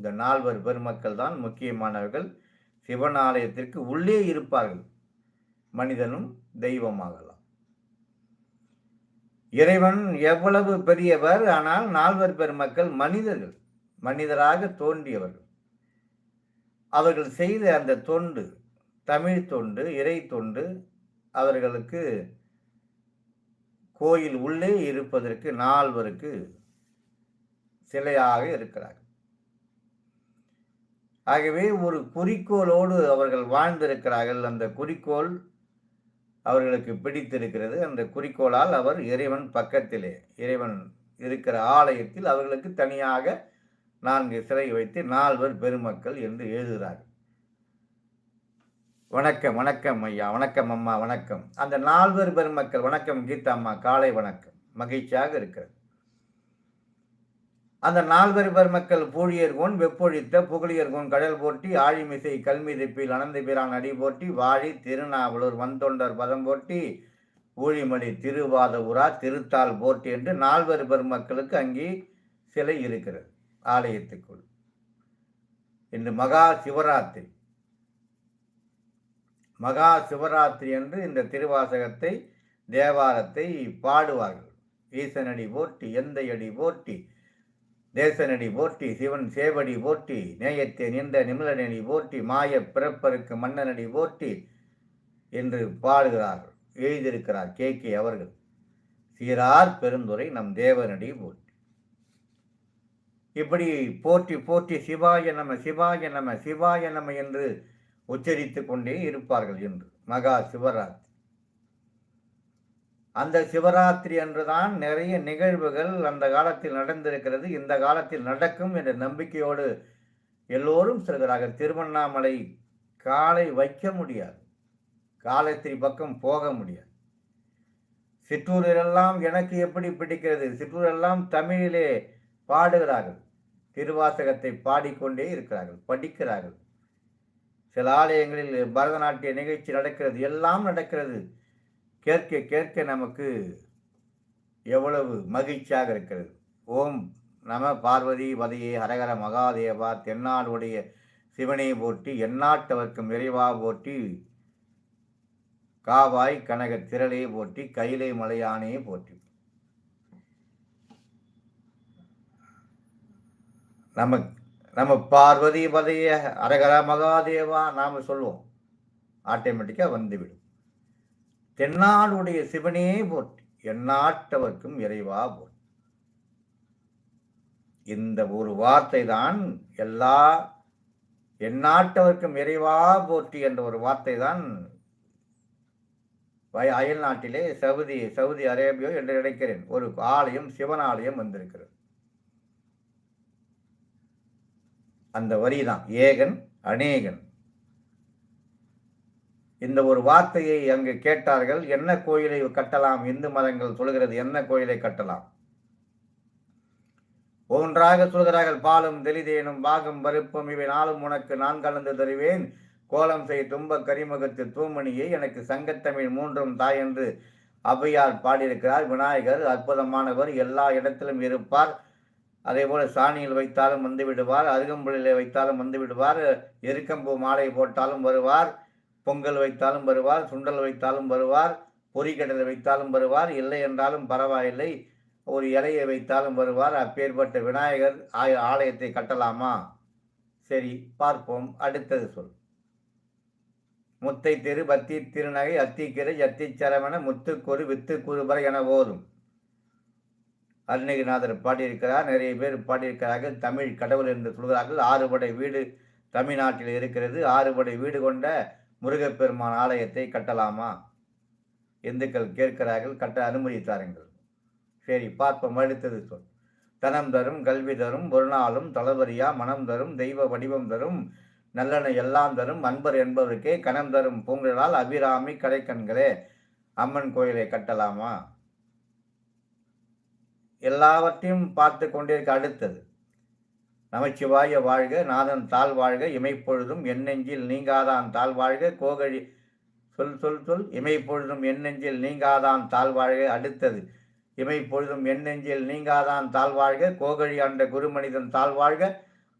இந்த நால்வர் பெருமக்கள் தான் முக்கியமானவர்கள். சிவன் ஆலயத்திற்கு உள்ளே இருப்பார்கள். மனிதனும் தெய்வமாகலாம். இறைவன் எவ்வளவு பெரியவர் ஆனால் நால்வர் பெருமக்கள் மனிதர்கள் மனிதராக தோன்றியவர்கள். அவர்கள் செய்த அந்த தொண்டு தமிழ் தொண்டு இறை தொண்டு அவர்களுக்கு கோயில் உள்ளே இருப்பதற்கு நால்வருக்கு சிலையாக இருக்கிறார்கள். ஆகவே ஒரு குறிக்கோளோடு அவர்கள் வாழ்ந்திருக்கிறார்கள். அந்த குறிக்கோள் அவர்களுக்கு பிடித்திருக்கிறது. அந்த குறிக்கோளால் அவர் இறைவன் பக்கத்திலே இறைவன் இருக்கிற ஆலயத்தில் அவர்களுக்கு தனியாக நான்கு சிறை வைத்து நால்வர் பெருமக்கள் என்று எழுதுகிறார் வணக்கம் வணக்கம் ஐயா வணக்கம் அம்மா வணக்கம். அந்த நால்வர் பெருமக்கள் வணக்கம் கீதா அம்மா காலை வணக்கம். மகிழ்ச்சியாக இருக்கிறது. அந்த நால்வர் பெருமக்கள் பூழியர்கோன் வெப்பொழித்த புகழியர்கோன் கடல் போட்டி ஆழிமிசை கல்மிதிப்பில் அனந்த பிரான் அடி போட்டி வாழி திருநாவலூர் வந்தொண்டர் பதம் போட்டி ஊழிமணி திருவாத உரா திருத்தால் போட்டி என்று நால்வர் பெருமக்களுக்கு அங்கே சிலை இருக்கிறது ஆலயத்துக்குள். இன்று மகா சிவராத்திரி. மகா சிவராத்திரி என்று இந்த திருவாசகத்தை தேவாரத்தை பாடுவார்கள். ஈசனடி போட்டி எந்தையடி போட்டி தேசனடி போற்றி சிவன் சேவடி போற்றி நேயத்தை நின்ற நிமிலனடி போற்றி மாய பிறப்பருக்கு மன்னனடி போற்றி என்று பாடுகிறார்கள் எழுதியிருக்கிறார் கே. கே. அவர்கள். சீரார் பெருந்துரை நம் தேவனடி போற்றி. இப்படி போற்றி போற்றி சிவாய நம சிவாய நம சிவாய நம என்று உச்சரித்து கொண்டே இருப்பார்கள் என்று மகா சிவராத்திரி. அந்த சிவராத்திரி அன்றுதான் நிறைய நிகழ்வுகள் அந்த காலத்தில் நடந்திருக்கிறது. இந்த காலத்தில் நடக்கும் என்ற நம்பிக்கையோடு எல்லோரும் செல்கிறார்கள். திருவண்ணாமலை காலை வைக்க முடியாது. காலத்திரி பக்கம் போக முடியாது. சிற்றூரிலெல்லாம் எனக்கு எப்படி பிடிக்கிறது? சிற்றூரெல்லாம் தமிழிலே பாடுகிறார்கள். திருவாசகத்தை பாடிக்கொண்டே இருக்கிறார்கள் படிக்கிறார்கள். சில ஆலயங்களில் பரதநாட்டிய நிகழ்ச்சி நடக்கிறது. எல்லாம் நடக்கிறது. கேட்க கேட்க நமக்கு எவ்வளவு மகிழ்ச்சியாக இருக்கிறது. ஓம் நம பார்வதி வதையே ஹரஹர மகாதேவா தென்னாடுடைய சிவனை போட்டி எந்நாட்டவர்க்கும் இறைவா போட்டி காவாய் கனக திரளே போட்டி கைலை மலையானே போட்டி நம்ம நம்ம பார்வதி பதைய அரகர மகாதேவா நாம் சொல்லுவோம் ஆட்டோமேட்டிக்காக வந்துவிடும். தென்னாடுடைய சிவனே போற்றி எந்நாட்டவர்க்கும் இறைவா போற்றி. இந்த ஒரு வார்த்தை தான் எல்லா எந்நாட்டவர்க்கும் இறைவா போற்றி என்ற ஒரு வார்த்தை தான் அயல் நாட்டிலே சவுதி சவுதி அரேபியோ என்று நினைக்கிறேன். ஒரு ஆலயம் சிவன் ஆலயம் வந்திருக்கிறது. அந்த வரிதான் ஏகன் அநேகன். இந்த ஒரு வார்த்தையை அங்கு கேட்டார்கள். என்ன கோயிலை கட்டலாம்? இந்து மதங்கள் சொல்கிறது என்ன கோயிலை கட்டலாம்? ஒன்றாக சொல்கிறார்கள். பாலும் தெளிதேனும் பாகம் பருப்பும் இவை நாளும் உனக்கு நான் கலந்து தருவேன். கோலம் செய் தும்ப கரிமுகத்து தூமணியை எனக்கு சங்கத்தமிழ் மூன்றும் தாய் என்று அவ்வையார் பாடியிருக்கிறார். விநாயகர் அற்புதமானவர் எல்லா இடத்திலும் இருப்பார். அதே போல சாணியில் வைத்தாலும் வந்து விடுவார் அருகம்புலில் வைத்தாலும் வந்து விடுவார் எருக்கம்பூ மாலை போட்டாலும் வருவார். பொங்கல் வைத்தாலும் வருவார் சுண்டல் வைத்தாலும் வருவார் பொறிக்கடலை வைத்தாலும் வருவார் இல்லை என்றாலும் பரவாயில்லை ஒரு இலையை வைத்தாலும் வருவார். அப்பேற்பட்ட விநாயகர் ஆய ஆலயத்தை கட்டலாமா? சரி பார்ப்போம். அடுத்தது சொல். முத்தை திரு பத்தி திருநகை அத்திக்கிரை அத்திச்சரவண முத்துக்குரு வித்துக்குருபர என போதும் அருணகிரிநாதர் பாடியிருக்கிறார். நிறைய பேர் பாடியிருக்கிறார்கள். தமிழ் கடவுள் என்று சொல்கிறார்கள். ஆறுபடை வீடு தமிழ்நாட்டில் இருக்கிறது. ஆறுபடை வீடு கொண்ட முருகப்பெருமான் ஆலயத்தை கட்டலாமா? இந்துக்கள் கேட்கிறார்கள் கட்ட அனுமதி தாருங்கள். சரி பார்ப்போம் அடுத்தது சொல். தனம் தரும் கல்வி தரும் ஒரு நாளும் தளபதியா மனம் தரும் தெய்வ வடிவம் தரும் நல்லெண்ண எல்லாம் தரும் அன்பர் என்பவருக்கே கணம் தரும் பூங்கலால் அபிராமி கடைக்கண்களே அம்மன் கோயிலை கட்டலாமா? எல்லாவற்றையும் பார்த்து கொண்டிருக்க அடுத்தது. நமச்சிவாய வாழ்க நாதன் தாழ் வாழ்க இமைப்பொழுதும் எண்ணெஞ்சில் நீங்காதான் தாழ் வாழ்க கோகழி சொல் சொல் சொல் இமைப்பொழுதும் எண்ணெஞ்சில் நீங்காதான் தாழ் வாழ்க அடுத்தது. இமைப்பொழுதும் எண்ணெஞ்சில் நீங்காதான் தாழ் வாழ்க கோகழி ஆண்ட குருமனிதன் தாழ் வாழ்க